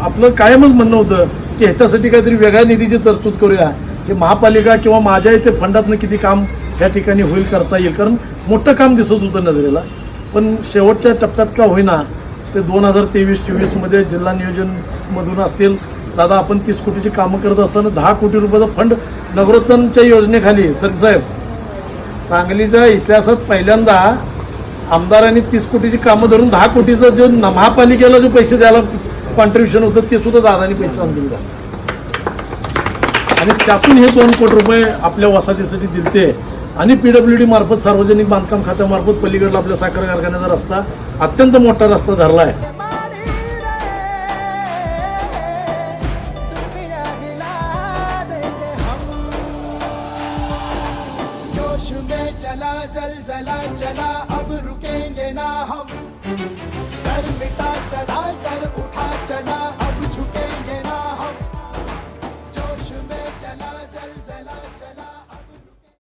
आपलं कायमच म्हणणं होतं की ह्याच्यासाठी काहीतरी वेगळ्या निधीची तरतूद करूया. हे महापालिका किंवा माझ्या इथे फंडातनं किती काम ह्या ठिकाणी होईल करता येईल? कारण मोठं काम दिसत होतं नजरेला. पण शेवटच्या टप्प्यात का होईना ते दोन हजार तेवीस चोवीसमध्ये जिल्हा नियोजनमधून असतील. दादा आपण तीस कोटीची कामं करत असताना दहा कोटी रुपयाचा फंड नगरोत्तमच्या योजनेखाली सर साहेब सांगलीच्या इतिहासात पहिल्यांदा आमदारांनी तीस कोटीची कामं धरून दहा कोटीचं जो महापालिकेला जो पैसे द्यायला कॉन्ट्रीब्युशन होतं ते सुद्धा दादानी पैसे आणून दिले. आणि त्यातून हे दोन कोटी रुपये आपल्या वसाहतीसाठी दिलते. आणि पीडब्ल्यू डी मार्फत सार्वजनिक बांधकाम खात्यामार्फत पलीकडला आपल्या साखर कारखान्याचा रस्ता अत्यंत मोठा रस्ता धरला आहे चला चला अब